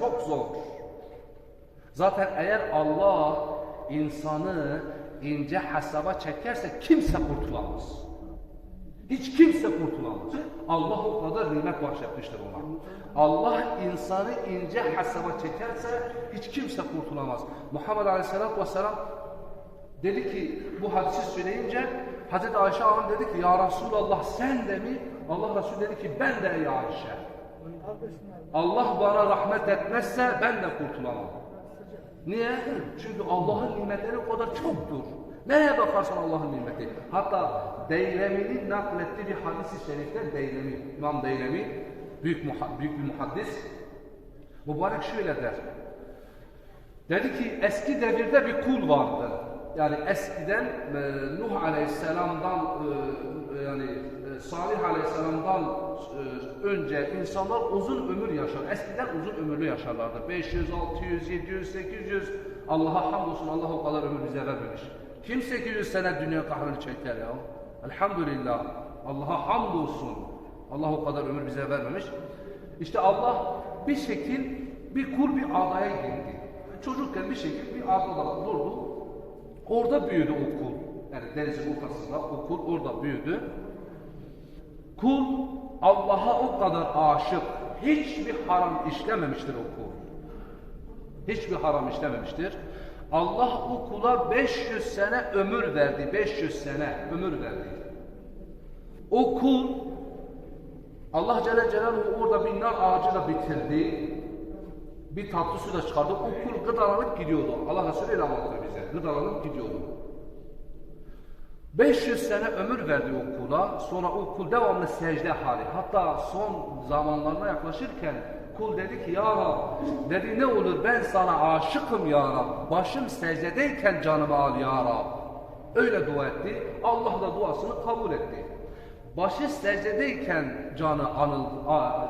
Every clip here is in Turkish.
çok zor. Zaten eğer Allah insanı ince hesaba çekerse kimse kurtulamaz. Hiç kimse kurtulamaz. Allah o kadar nimet bahşetmiştir ona. Allah insanı ince hesaba çekerse hiç kimse kurtulamaz. Muhammed Aleyhisselatü Vesselam dedi ki bu hadisi söyleyince Hazreti Ayşe Hanım dedi ki ya Resulallah sen de mi? Allah Resulü dedi ki ben de ey Ayşe. Allah bana rahmet etmezse ben de kurtulamam. Niye? Çünkü Allah'ın nimetleri o kadar çoktur. Neye bakarsan Allah'ın nimeti. Hatta Deylemi'nin naklettiği bir hadis-i şerifte Deylemi, İmam Deylemi büyük, muha- büyük bir muhaddis. Mübarek şöyle der. Dedi ki eski devirde bir kul vardı. Yani eskiden e, Nuh Aleyhisselam'dan e, yani Salih Aleyhisselam'dan e, önce insanlar uzun ömür yaşar. Eskiden uzun ömürlü yaşarlardı. 500, 600, 700, 800 Allah'a hamdolsun Allah o kadar ömür bize vermemiş. Kim 800 sene dünya kahrını çeker ya? Elhamdülillah. Allah'a hamdolsun. Allah o kadar ömür bize vermemiş. İşte Allah bir şekil bir kul bir adaya girdi. Çocukken bir şekil bir adada durdu. Orada büyüdü o kul. Yani denizin ortasında o kul orada büyüdü. Kul Allah'a o kadar aşık, hiçbir haram işlememiştir o kul. Hiçbir haram işlememiştir. Allah o kula 500 sene ömür verdi, 500 sene ömür verdi. O kul Allah Celle Celaluhu orada bir nar ağacı da bitirdi. Bir tatlı su da çıkardı. O kul gıdalanıp gidiyordu. Allah Resulü öyle anlatıyor bize. Gıdalanıp gidiyordu. 500 sene ömür verdi o kula. Sonra o kul devamlı secde hali. Hatta son zamanlarına yaklaşırken kul dedi ki ya Rab dedi ne olur ben sana aşıkım ya Rab. Başım secdedeyken canımı al ya Rab. Öyle dua etti. Allah da duasını kabul etti. Başı secdedeyken canı, anıldı,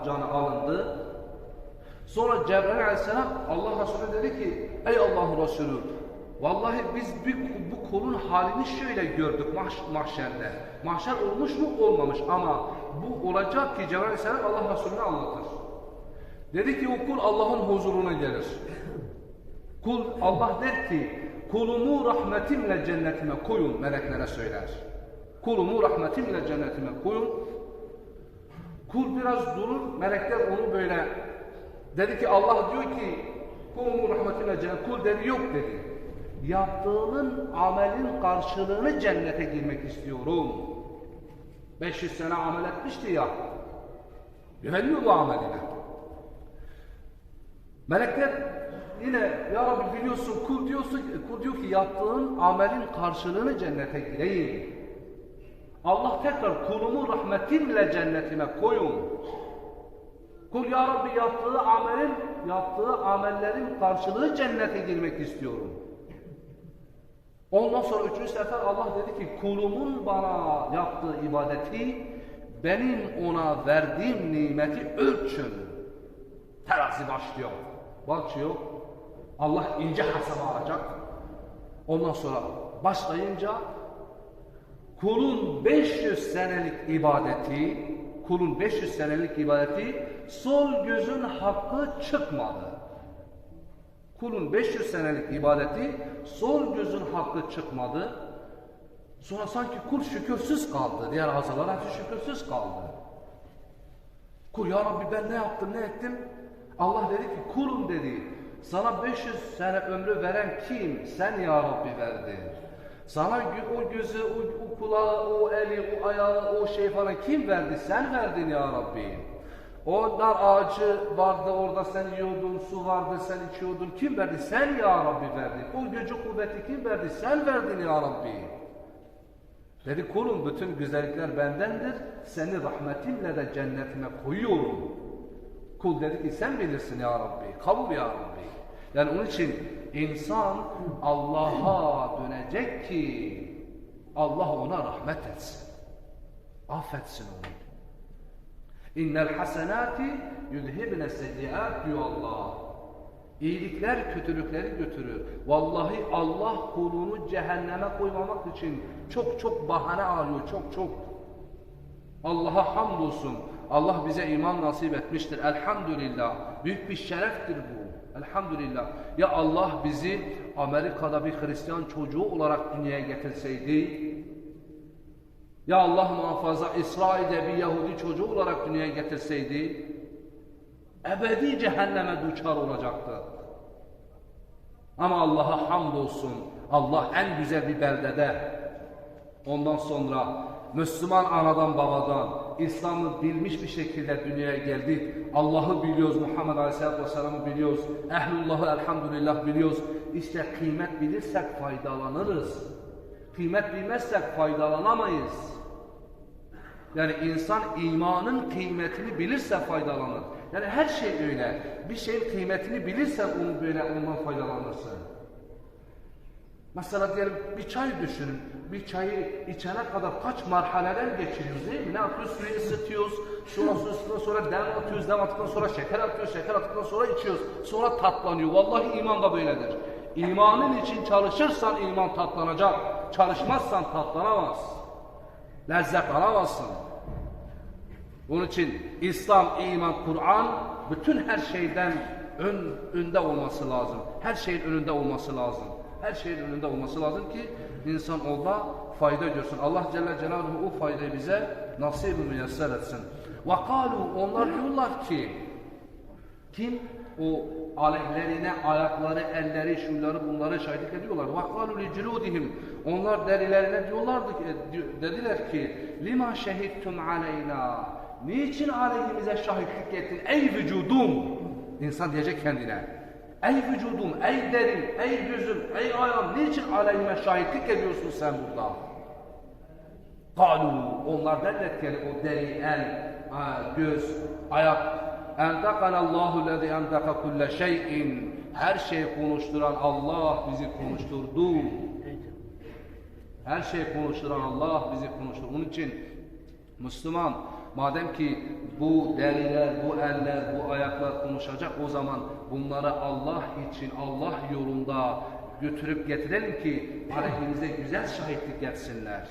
canı alındı. Sonra Cebrail aleyhisselam Allah Resulü dedi ki ey Allah'ın Resulü vallahi biz bir, bu kulun halini şöyle gördük mahş, mahşerde. Mahşer olmuş mu olmamış ama bu olacak ki Cebrail aleyhisselam Allah Resulü'ne anlatır. Dedi ki o kul Allah'ın huzuruna gelir. Kul Allah der ki kulumu rahmetimle cennetime koyun meleklere söyler. Kulumu rahmetimle cennetime koyun. Kul biraz durur, melekler onu böyle dedi ki Allah diyor ki kulumu rahmetimle cennet. Kul dedi yok dedi. Yaptığının amelin karşılığını cennete girmek istiyorum. 500 sene amel etmişti ya. Güveniyor bu ameline. Melekler yine ya Rabbi biliyorsun kul diyorsun kul diyor ki yaptığın amelin karşılığını cennete gireyim. Allah tekrar kulumu rahmetimle cennetime koyun. Kul ya Rabbi yaptığı amelin yaptığı amellerin karşılığı cennete girmek istiyorum. Ondan sonra üçüncü sefer Allah dedi ki kulumun bana yaptığı ibadeti benim ona verdiğim nimeti ölçün. Terazi başlıyor. Başlıyor. Allah ince hesaba alacak. Ondan sonra başlayınca kulun 500 senelik ibadeti kulun 500 senelik ibadeti sol gözün hakkı çıkmadı. Kulun 500 senelik ibadeti sol gözün hakkı çıkmadı. Sonra sanki kul şükürsüz kaldı. Diğer azalar hepsi şükürsüz kaldı. Kul ya Rabbi ben ne yaptım ne ettim? Allah dedi ki kulum dedi. Sana 500 sene ömrü veren kim? Sen ya Rabbi verdin. Sana o gözü, o, o kulağı, o eli, o ayağı, o şey falan kim verdi? Sen verdin ya Rabbi. O nar ağacı vardı orada sen yiyordun, su vardı sen içiyordun. Kim verdi? Sen ya Rabbi verdin. O gücü kuvveti kim verdi? Sen verdin ya Rabbi. Dedi kulum bütün güzellikler bendendir. Seni rahmetimle de cennetime koyuyorum. Kul dedi ki sen bilirsin ya Rabbi. Kabul ya Rabbi. Yani onun için insan Allah'a dönecek ki Allah ona rahmet etsin. Affetsin onu. İnnel hasenati yudhibne seyyiat diyor Allah. İyilikler kötülükleri götürür. Vallahi Allah kulunu cehenneme koymamak için çok çok bahane arıyor. Çok çok. Allah'a hamdolsun. Allah bize iman nasip etmiştir. Elhamdülillah. Büyük bir şereftir bu. Elhamdülillah. Ya Allah bizi Amerika'da bir Hristiyan çocuğu olarak dünyaya getirseydi, ya Allah muhafaza İsrail'de bir Yahudi çocuğu olarak dünyaya getirseydi, ebedi cehenneme duçar olacaktı. Ama Allah'a hamdolsun. Allah en güzel bir beldede. Ondan sonra Müslüman anadan babadan İslam'ı bilmiş bir şekilde dünyaya geldik. Allah'ı biliyoruz, Muhammed Aleyhisselatü Vesselam'ı biliyoruz. Ehlullah'ı elhamdülillah biliyoruz. İşte kıymet bilirsek faydalanırız. Kıymet bilmezsek faydalanamayız. Yani insan imanın kıymetini bilirse faydalanır. Yani her şey öyle. Bir şeyin kıymetini bilirsen onu böyle ondan faydalanırsın. Mesela diyelim bir çay düşünün. Bir çayı içene kadar kaç marhaleler geçiriyoruz değil mi? Ne yapıyoruz? Suyu ısıtıyoruz. Sonra su ısıttıktan sonra dem atıyoruz. Dem attıktan sonra şeker atıyoruz. Şeker attıktan sonra içiyoruz. Sonra tatlanıyor. Vallahi iman da böyledir. İmanın için çalışırsan iman tatlanacak Çalışmazsan tatlanamaz. Lezzet alamazsın. Bunun için İslam, iman, Kur'an bütün her şeyden ön, önde olması lazım. Her şeyin önünde olması lazım. Her şeyin önünde olması lazım ki insan orada fayda görsün. Allah Celle Celaluhu o faydayı bize nasip-i müyesser etsin. وَقَالُوا Onlar diyorlar ki kim? O aleyhlerine ayakları, elleri, şunları bunları şahitlik ediyorlar. وَقَالُوا لِجُلُودِهِمْ Onlar derilerine diyorlardı ki, e, dediler ki lima şehittum aleyna Niçin aleyhimize şahitlik ettin ey vücudum? İnsan diyecek kendine. Ey vücudum, ey derim, ey gözüm, ey ayağım niçin aleyhime şahitlik ediyorsun sen burada? Kalu onlar derler ki yani o deri, el, ha, göz, ayak Entekanallahu lezi enteka kulle şeyin Her şeyi konuşturan Allah bizi konuşturdu. Her şeyi konuşturan Allah bizi konuşturdu. Onun için Müslüman madem ki bu deriler, bu eller, bu ayaklar konuşacak o zaman bunları Allah için Allah yolunda götürüp getirelim ki aleyhimize güzel şahitlik etsinler.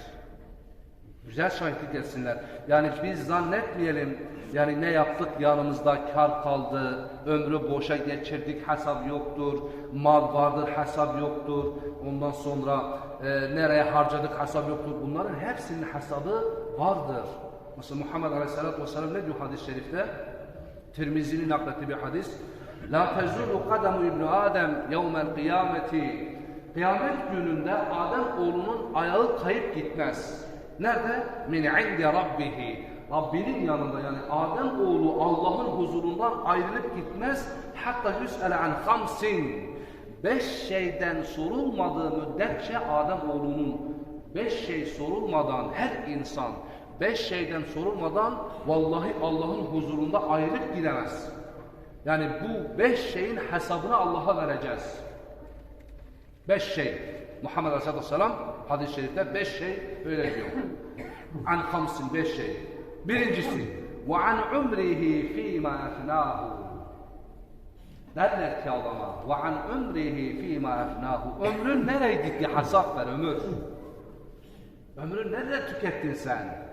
Güzel şahitlik etsinler. Yani biz zannetmeyelim yani ne yaptık yanımızda kar kaldı, ömrü boşa geçirdik hesap yoktur, mal vardır hesap yoktur, ondan sonra e, nereye harcadık hesap yoktur. Bunların hepsinin hesabı vardır. Mesela Muhammed Aleyhisselatü Vesselam ne diyor hadis-i şerifte? Tirmizi'nin naklettiği bir hadis. La tezulu kademu ibnu Adem yevmel kıyameti. Kıyamet gününde Adem oğlunun ayağı kayıp gitmez. Nerede? Min indi rabbihi. Rabbinin yanında yani Adem oğlu Allah'ın huzurundan ayrılıp gitmez. Hatta yüs'ele an hamsin. Beş şeyden sorulmadığı müddetçe Adem oğlunun beş şey sorulmadan her insan beş şeyden sorulmadan vallahi Allah'ın huzurunda ayrılıp gidemez. Yani bu beş şeyin hesabını Allah'a vereceğiz. Beş şey. Muhammed Aleyhisselatü Vesselam hadis-i şerifte beş şey öyle diyor. An hamsin beş şey. Birincisi ve an umrihi fîmâ efnâhu derler ki Allah'a ve an umrihi fîmâ efnâhu ömrün nereye gitti hasap ver ömür? Ömrü nerede tükettin sen?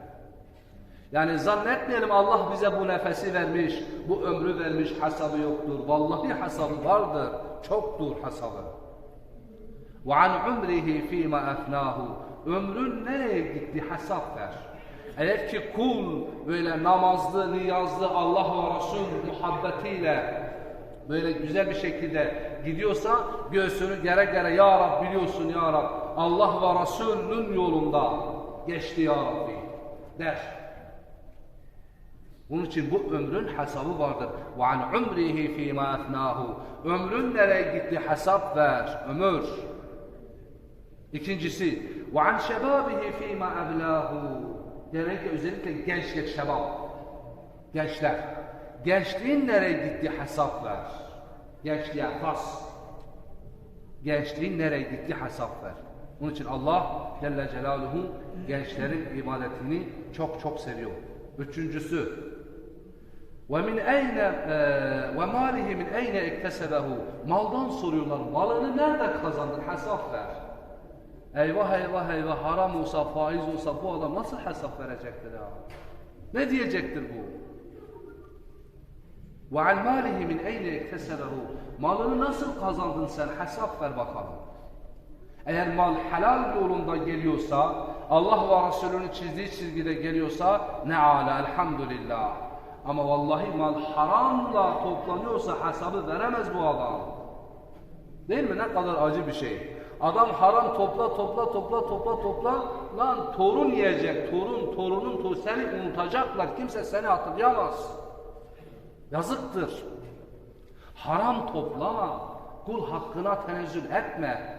Yani zannetmeyelim Allah bize bu nefesi vermiş bu ömrü vermiş hasabı yoktur. Vallahi hasabı vardır çoktur hasabı ve an umrihi fîmâ efnâhu ömrün nereye gitti hasap ver. Eğer ki kul böyle namazlı, niyazlı, Allah ve Resul muhabbetiyle böyle güzel bir şekilde gidiyorsa göğsünü gere gere Ya Rab biliyorsun Ya Rab Allah ve Resulünün yolunda geçti Ya Rabbi der. Bunun için bu ömrün hesabı vardır. وَعَنْ عُمْرِهِ ف۪ي مَا اَفْنَاهُ Ömrün nereye gitti hesap ver, ömür. İkincisi, وَعَنْ شَبَابِهِ ف۪ي مَا اَبْلَاهُ Demek ki özellikle gençlik, şebap. Gençler. Gençliğin nereye gitti hesap ver. Gençliğe has. Gençliğin nereye gitti hesap ver. Onun için Allah Celle Celaluhu gençlerin ibadetini çok çok seviyor. Üçüncüsü, وَمِنْ اَيْنَ وَمَالِهِ مِنْ اَيْنَ اِكْتَسَبَهُ Maldan soruyorlar, malını nerede kazandın? Hesap ver. Eyvah eyvah eyvah haram olsa, faiz olsa bu adam nasıl hesap verecektir ya? Ne diyecektir bu? An malihi min eyne ektesebehu. Malını nasıl kazandın sen? Hesap ver bakalım. Eğer mal helal yolunda geliyorsa, Allah ve Resulünün çizdiği çizgide geliyorsa ne ala elhamdülillah. Ama vallahi mal haramla toplanıyorsa hesabı veremez bu adam. Değil mi? Ne kadar acı bir şey. Adam haram topla topla topla topla topla. Lan torun yiyecek. Torun, torunun torun. Seni unutacaklar. Kimse seni hatırlayamaz. Yazıktır. Haram toplama. Kul hakkına tenezzül etme.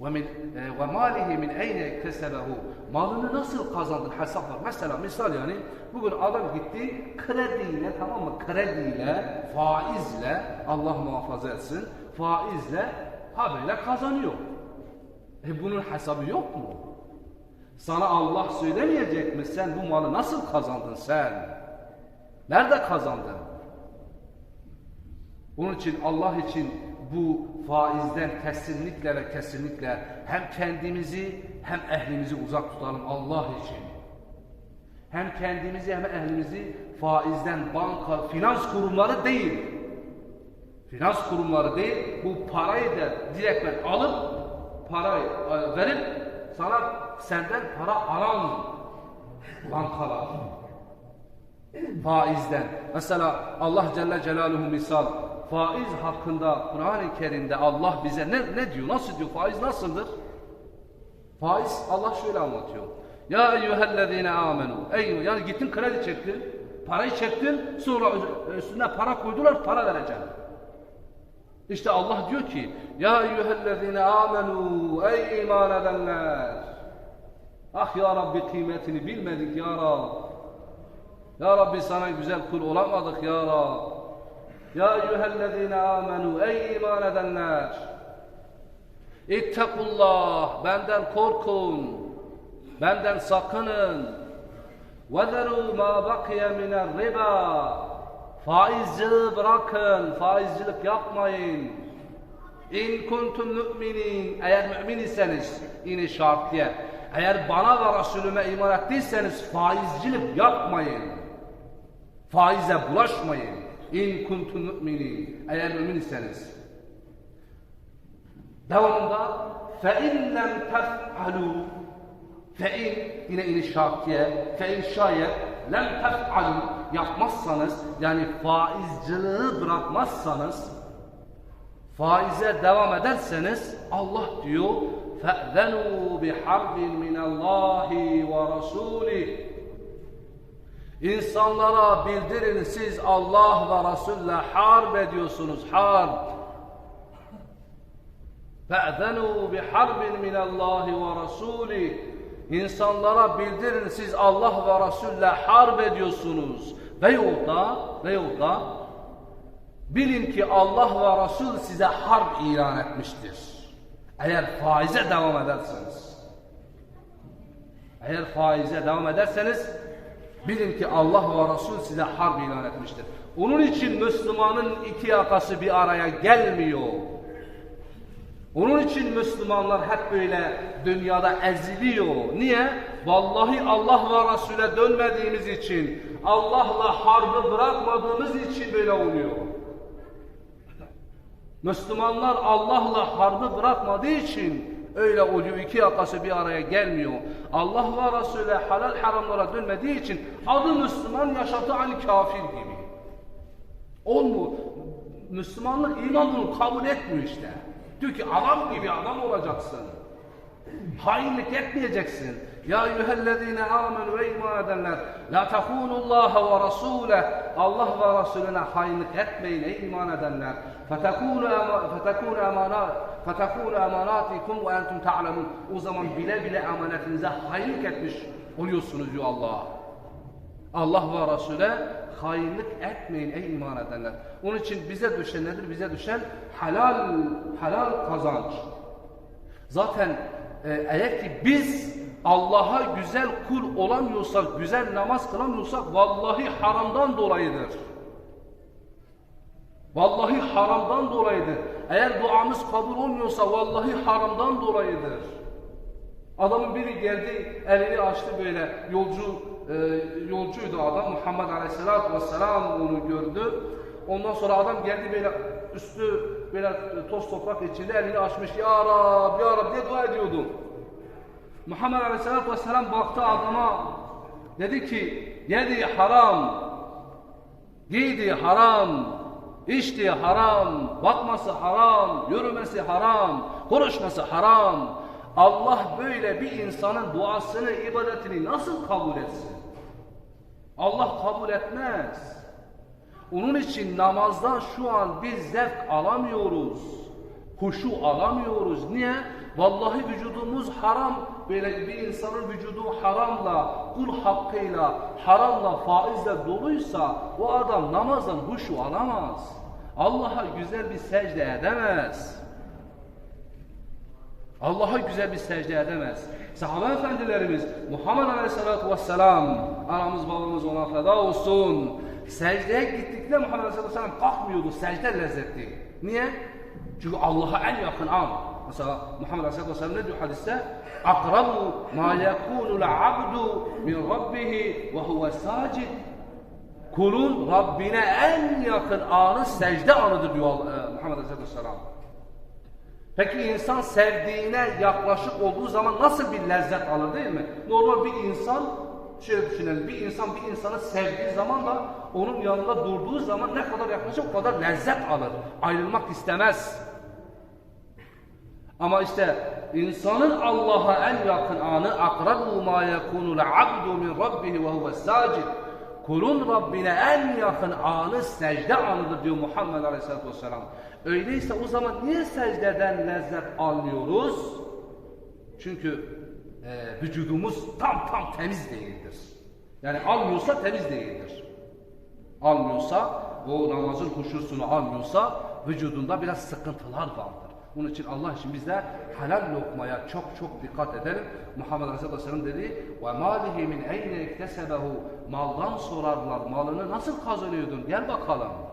Ve e, malihi min eyne ektesebehu. Malını nasıl kazandın hesap var. Mesela misal yani bugün adam gitti krediyle tamam mı? Krediyle, faizle Allah muhafaza etsin. Faizle ha böyle kazanıyor. E bunun hesabı yok mu? Sana Allah söylemeyecek mi sen bu malı nasıl kazandın sen? Nerede kazandın? Bunun için Allah için bu faizden kesinlikle ve kesinlikle hem kendimizi hem ehlimizi uzak tutalım Allah için. Hem kendimizi hem ehlimizi faizden banka, finans kurumları değil. Finans kurumları değil, bu parayı da direktmen alıp parayı e, verip sana senden para alan bankalar faizden. Mesela Allah Celle Celaluhu misal faiz hakkında Kur'an-ı Kerim'de Allah bize ne, ne diyor? Nasıl diyor? Faiz nasıldır? Faiz Allah şöyle anlatıyor. Ya eyyühellezine amenu. Ey, yani gittin kredi çektin, parayı çektin, sonra üstüne para koydular, para vereceksin. İşte Allah diyor ki, Ya eyyühellezine amenu. Ey iman edenler. Ah ya Rabbi kıymetini bilmedik ya Rab. Ya Rabbi sana güzel kul olamadık ya Rab. Ya eyyühellezine amenu. Ey iman edenler. İttekullah. Benden korkun. Benden sakının. وَذَرُوا مَا بَقِيَ مِنَ الرِّبَا Faizciliği bırakın. Faizcilik yapmayın. İn kuntum müminin. Eğer mümin iseniz yine şart diye. Eğer bana ve Resulüme iman ettiyseniz faizcilik yapmayın. Faize bulaşmayın. İn kuntum müminin. Eğer mümin iseniz. Devamında فَاِنْ لَمْ تَفْعَلُوا فَاِنْ yine in şartiye فَاِنْ şayet lem tef'alû yapmazsanız yani faizciliği bırakmazsanız faize devam ederseniz Allah diyor فَأْذَنُوا بِحَرْبٍ مِنَ اللّٰهِ وَرَسُولِهِ İnsanlara bildirin siz Allah ve Resul'le harp ediyorsunuz harp فَأْذَنُوا بِحَرْبٍ مِنَ اللّٰهِ وَرَسُولِهِ İnsanlara bildirin siz Allah ve Resul'le harp ediyorsunuz. Veyahut da, veyahut da bilin ki Allah ve Resul size harp ilan etmiştir. Eğer faize devam ederseniz. Eğer faize devam ederseniz bilin ki Allah ve Resul size harp ilan etmiştir. Onun için Müslümanın iki yakası bir araya gelmiyor. Onun için Müslümanlar hep böyle dünyada eziliyor. Niye? Vallahi Allah ve Resul'e dönmediğimiz için, Allah'la harbı bırakmadığımız için böyle oluyor. Müslümanlar Allah'la harbı bırakmadığı için öyle oluyor. İki yakası bir araya gelmiyor. Allah ve Resul'e halal haramlara dönmediği için adı Müslüman yaşatı aynı kafir gibi. Olmuyor. Müslümanlık iman bunu kabul etmiyor işte. Diyor ki adam gibi adam olacaksın. Hainlik etmeyeceksin. Ya eyyühellezine amenu ve iman edenler. La tehunullaha ve rasule. Allah ve Resulüne hainlik etmeyin ey iman edenler. Fetekunu emanat fetekunu emanatikum ve entum ta'lemun. O zaman bile bile emanetinize hainlik etmiş oluyorsunuz diyor Allah. Allah ve Resul'e hainlik etmeyin ey iman edenler. Onun için bize düşen nedir? Bize düşen helal helal kazanç. Zaten e, eğer ki biz Allah'a güzel kul olamıyorsak, güzel namaz kılamıyorsak vallahi haramdan dolayıdır. Vallahi haramdan dolayıdır. Eğer duamız kabul olmuyorsa vallahi haramdan dolayıdır. Adamın biri geldi, elini açtı böyle, yolcu e, yolcuydu adam. Muhammed Aleyhisselatü Vesselam onu gördü. Ondan sonra adam geldi böyle üstü böyle toz toprak içinde elini açmış. Ya Rab, Ya Rab diye dua ediyordu. Muhammed Aleyhisselatü Vesselam baktı adama. Dedi ki yediği haram, giydiği haram, içtiği haram, bakması haram, yürümesi haram, konuşması haram. Allah böyle bir insanın duasını, ibadetini nasıl kabul etsin? Allah kabul etmez. Onun için namazdan şu an biz zevk alamıyoruz. Huşu alamıyoruz. Niye? Vallahi vücudumuz haram. Böyle bir insanın vücudu haramla, kul hakkıyla, haramla, faizle doluysa o adam namazdan huşu alamaz. Allah'a güzel bir secde edemez. Allah'a güzel bir secde edemez. Sahabe efendilerimiz Muhammed Aleyhisselatü Vesselam aramız babamız ona feda olsun. Secdeye gittikte Muhammed Aleyhisselatü Vesselam kalkmıyordu. Secde lezzetli. Niye? Çünkü Allah'a en yakın an. Mesela Muhammed Aleyhisselatü Vesselam ne diyor hadiste? Akrabu ma yekunul abdu min rabbihi ve huve sacid. Kulun Rabbine en yakın anı secde anıdır diyor e, Muhammed Aleyhisselatü Vesselam. Peki insan sevdiğine yaklaşık olduğu zaman nasıl bir lezzet alır değil mi? Normal bir insan, şöyle düşünelim, bir insan bir insanı sevdiği zaman da onun yanında durduğu zaman ne kadar yaklaşık o kadar lezzet alır. Ayrılmak istemez. Ama işte insanın Allah'a en yakın anı akrabu ma yekunul abdu min rabbihi ve huve sacid. Kulun Rabbine en yakın anı secde anıdır diyor Muhammed Aleyhisselatü Vesselam. Öyleyse o zaman niye secdeden lezzet almıyoruz? Çünkü e, vücudumuz tam tam temiz değildir. Yani almıyorsa temiz değildir. Almıyorsa, o namazın huşusunu almıyorsa vücudunda biraz sıkıntılar vardır. Onun için Allah için biz de halal lokmaya çok çok dikkat edelim. Muhammed Aleyhisselatü Vesselam dedi ve malihi min eyne iktesebehu maldan sorarlar malını nasıl kazanıyordun gel bakalım.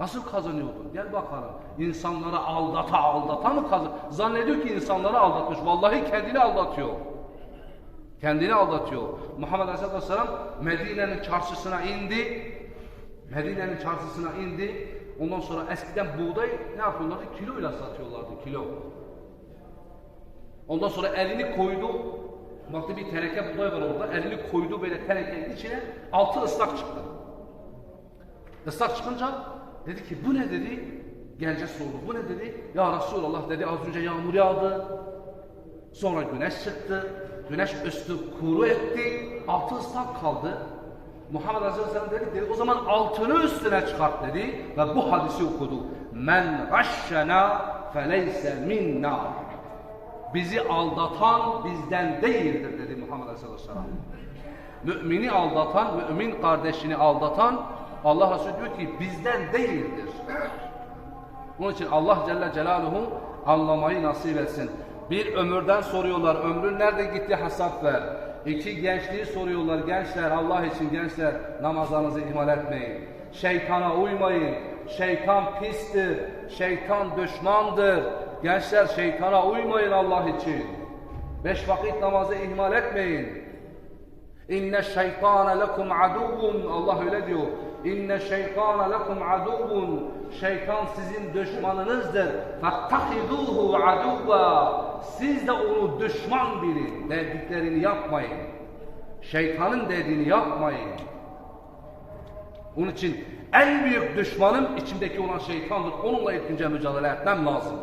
Nasıl kazanıyordun? Gel bakalım. İnsanları aldata aldata mı kazan? Zannediyor ki insanları aldatmış. Vallahi kendini aldatıyor. Kendini aldatıyor. Muhammed Aleyhisselatü Vesselam Medine'nin çarşısına indi. Medine'nin çarşısına indi. Ondan sonra eskiden buğday ne yapıyorlardı? Kiloyla satıyorlardı. Kilo. Ondan sonra elini koydu. Baktı bir teneke buğday var orada. Elini koydu böyle tenekenin içine. Altı ıslak çıktı. Islak çıkınca dedi ki bu ne dedi? Gence sordu. Bu ne dedi? Ya Resulallah dedi az önce yağmur yağdı. Sonra güneş çıktı. Güneş üstü kuru etti. Altı ıslak kaldı. Muhammed Aleyhisselam dedi, dedi o zaman altını üstüne çıkart dedi ve bu hadisi okudu. Men raşşena feleyse minna. Bizi aldatan bizden değildir dedi Muhammed Aleyhisselam. Mümini aldatan, mümin kardeşini aldatan Allah Resulü diyor ki bizden değildir. Onun için Allah Celle Celaluhu anlamayı nasip etsin. Bir ömürden soruyorlar, ömrün nerede gitti hesap ver. İki gençliği soruyorlar, gençler Allah için gençler namazlarınızı ihmal etmeyin. Şeytana uymayın, şeytan pistir, şeytan düşmandır. Gençler şeytana uymayın Allah için. Beş vakit namazı ihmal etmeyin. İnne şeytane lekum aduvun Allah öyle diyor. İnne şeytane lekum aduvun Şeytan sizin düşmanınızdır. Fattahiduhu aduva Siz de onu düşman bilin. Dediklerini yapmayın. Şeytanın dediğini yapmayın. Onun için en büyük düşmanım içimdeki olan şeytandır. Onunla ilk önce mücadele etmem lazım.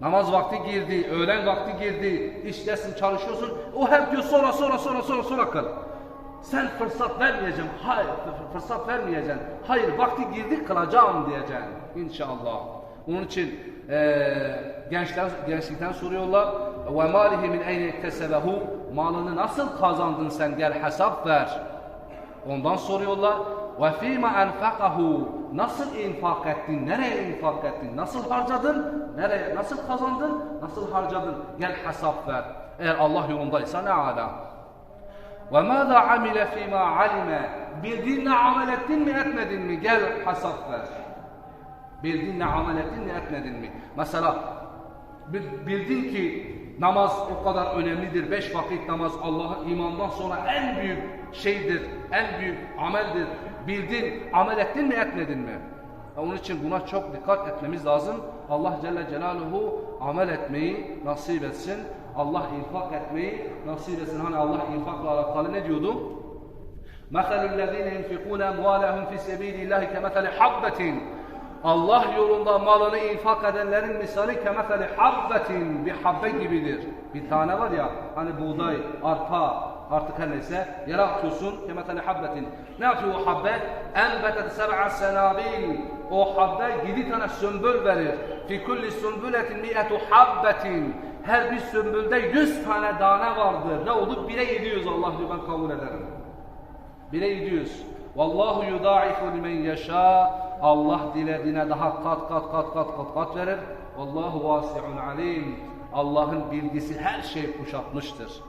Namaz vakti girdi, öğlen vakti girdi, iştesin, çalışıyorsun. O hep diyor sonra, sonra, sonra, sonra, sonra kıl. Sen fırsat vermeyeceğim, hayır, fırsat vermeyeceksin. Hayır, vakti girdi, kılacağım diyeceksin inşallah. Onun için e, gençler gençlikten soruyorlar. Ve malihi min eyne iktesebehu malını nasıl kazandın sen gel hesap ver. Ondan soruyorlar. Ve fîme enfakahu nasıl infak ettin? Nereye infak ettin? Nasıl harcadın? Nereye? Nasıl kazandın? Nasıl harcadın? Gel hesap ver. Eğer Allah yolundaysa ne ala. Ve mâzâ amile fîmâ alime bildiğinle amel ettin mi etmedin mi? Gel hesap ver. Bildiğinle amel ettin mi etmedin mi? Mesela bildin ki namaz o kadar önemlidir. Beş vakit namaz Allah'a imandan sonra en büyük şeydir, en büyük ameldir. Bildin, amel ettin mi etmedin mi? Onun için buna çok dikkat etmemiz lazım. Allah Celle Celaluhu amel etmeyi nasip etsin. Allah infak etmeyi nasip etsin. Hani Allah infakla alakalı ne diyordu? مَثَلُ الَّذ۪ينَ يُنْفِقُونَ اَمْوَالَهُمْ فِي سَب۪يلِ اللّٰهِ كَمَثَلِ حَبَّةٍ Allah yolunda malını infak edenlerin misali kemethali habbetin bir habbe gibidir. Bir tane var ya hani buğday, arpa artık her neyse yere atıyorsun kemethali habbetin. Ne yapıyor o habbe? Enbetet seb'a senabil. O habbe yedi tane sümbül verir. Fi kulli sümbületin mi'etu habbetin. Her bir sümbülde yüz tane tane vardır. Ne olur? Bire yediyoruz Allah diyor ben kabul ederim. Bire gidiyoruz. Vallahu yudaifu limen yasha. Allah dilediğine daha kat kat kat kat kat kat verir. Vallahu vasi'un alim. Allah'ın bilgisi her şeyi kuşatmıştır.